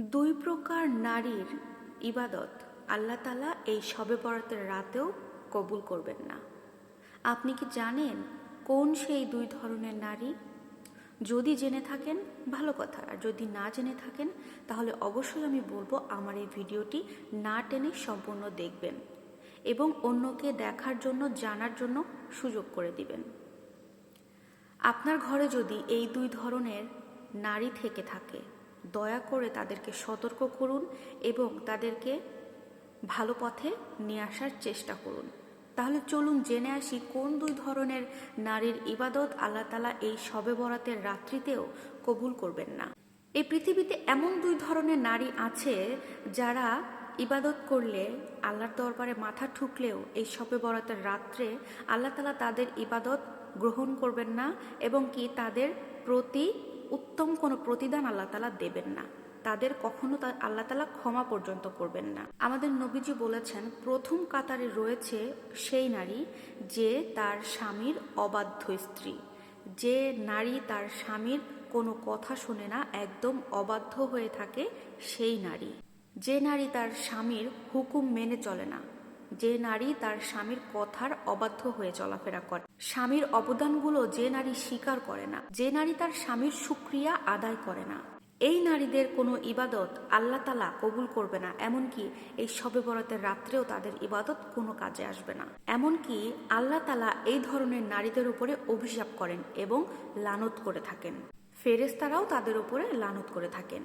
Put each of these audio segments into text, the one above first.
দুই প্রকার নারীর ইবাদত আল্লাহ তালা এই শবে বরাতের রাতেও কবুল করবেন না। আপনি কি জানেন কোন সেই দুই ধরনের নারী? যদি জেনে থাকেন, ভালো কথা। আর যদি না জেনে থাকেন, তাহলে অবশ্যই আমি বলব আমার এই ভিডিওটি না টেনে সম্পূর্ণ দেখবেন এবং অন্যকে দেখার জন্য, জানার জন্য সুযোগ করে দিবেন। আপনার ঘরে যদি এই দুই ধরনের নারী থেকে থাকে দয়া করে তাদেরকে সতর্ক করুন এবং তাদেরকে ভালো পথে নিয়ে আসার চেষ্টা করুন। তাহলে চলুন জেনে আসি কোন দুই ধরনের নারীর ইবাদত আল্লাহ তালা এই শবে বরাতের রাত্রিতেও কবুল করবেন না। এই পৃথিবীতে এমন দুই ধরনের নারী আছে যারা ইবাদত করলে, আল্লাহর দরবারে মাথা ঠুকলেও এই শবে বরাতের রাত্রে আল্লাহ তালা তাদের ইবাদত গ্রহণ করবেন না এবং কি তাদের প্রতি উত্তম কোনো প্রতিদান আল্লাহ তালা দেবেন না। তাদের কখনো তা আল্লাহ তালা ক্ষমা পর্যন্ত করবেন না। আমাদের নবীজি বলেছেন, প্রথম কাতারে রয়েছে সেই নারী যে তার স্বামীর অবাধ্য স্ত্রী। যে নারী তার স্বামীর কোনো কথা শুনে না, একদম অবাধ্য হয়ে থাকে সেই নারী। যে নারী তার স্বামীর হুকুম মেনে চলে না যে নারী তার স্বামীর কথার অবাধ্য হয়ে চলাফেরা করে। স্বামীর অবদানগুলো যে নারী স্বীকার করে না, যে নারী তার স্বামীর সুক্রিয়া আদায় করে না। এই নারীদের কোনো ইবাদত আল্লাহ তালা কবুল করবে না, এমনকি এই শবে বরাতের রাত্রেও তাদের ইবাদত কোনো কাজে আসবে না। এমনকি আল্লাহ তালা এই ধরনের নারীদের উপরে অভিশাপ করেন এবং লানত করে থাকেন। ফেরেস্তারাও তাদের উপরে লানত করে থাকেন।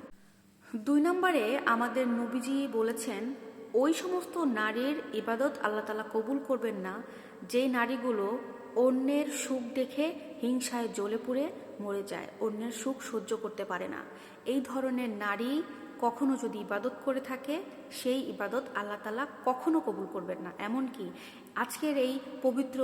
দুই নম্বরে আমাদের নবীজি বলেছেন ওই সমস্ত নারীর ইবাদত আল্লাহ তালা কবুল করবেন না। যে নারীগুলো অন্যের সুখ দেখে হিংসায় জ্বলে পুড়ে মরে যায়, অন্যের সুখ সহ্য করতে পারে না। এই ধরনের নারী কখনো যদি ইবাদত করে থাকে, সেই ইবাদত আল্লাহ তালা কখনো কবুল করবেন না। এমনকি আজকের এই পবিত্র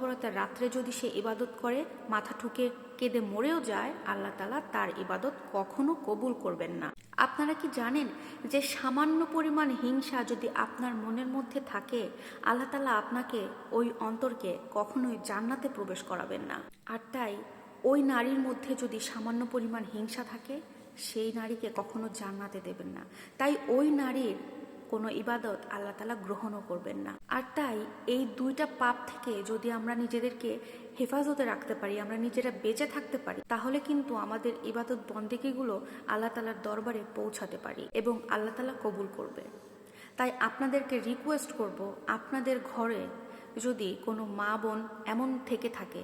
বরাতের রাত্রে যদি সে ইবাদত করে, মাথা ঠুকে কেঁদে মরেও যায়, আল্লাহ তালা তার ইবাদত কখনো কবুল করবেন না। আপনারা কি জানেন যে সামান্য পরিমাণ হিংসা যদি আপনার মনের মধ্যে থাকে, আল্লাহ তালা আপনাকে ওই অন্তরকে কখনোই জান্নাতে প্রবেশ করাবেন না। আর তাই ওই নারীর মধ্যে যদি সামান্য পরিমাণ হিংসা থাকে সেই নারীকে কখনো জান্নাতে দেবেন না। তাই ওই নারীর কোনো ইবাদত আল্লাহ তালা গ্রহণও করবেন না। আর তাই এই দুইটা পাপ থেকে যদি আমরা নিজেদেরকে হেফাজতে রাখতে পারি, আমরা নিজেরা বেঁচে থাকতে পারি, তাহলে কিন্তু আমাদের ইবাদত বন্দেকিগুলো আল্লাহ তালার দরবারে পৌঁছাতে পারি এবং আল্লাহ তালা কবুল করবে। তাই আপনাদেরকে রিকোয়েস্ট করব, আপনাদের ঘরে যদি কোনো মা বোন এমন থেকে থাকে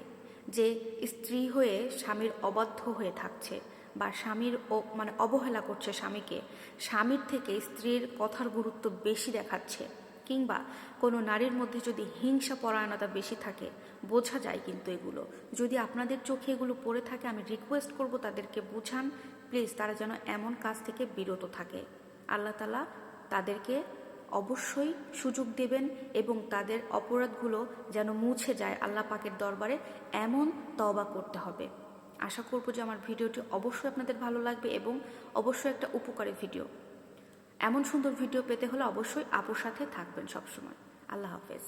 যে স্ত্রী হয়ে স্বামীর অবাধ্য হয়ে থাকছে বা স্বামীর মানে অবহেলা করছে স্বামীকে, স্বামীর থেকে স্ত্রীর কথার গুরুত্ব বেশি দেখাচ্ছে। কিংবা কোনো নারীর মধ্যে যদি হিংসা পরায়ণতা বেশি থাকে, বোঝা যায় কিন্তু এগুলো। যদি আপনাদের চোখে এগুলো পড়ে থাকে, আমি রিকোয়েস্ট করব তাদেরকে বুঝান। প্লিজ তারা যেন এমন কাজ থেকে বিরত থাকে। আল্লাহ তালা তাদেরকে অবশ্যই সুযোগ দেবেন এবং তাদের অপরাধগুলো যেন মুছে যায় আল্লাহ পাকের দরবারে, এমন তবা করতে হবে। আশা করব যে আমার ভিডিওটি অবশ্যই আপনাদের ভালো লাগবে এবং অবশ্যই একটা উপকারী ভিডিও। এমন সুন্দর ভিডিও পেতে হলে অবশ্যই আপুর সাথে থাকবেন সবসময়। আল্লাহ হাফেজ।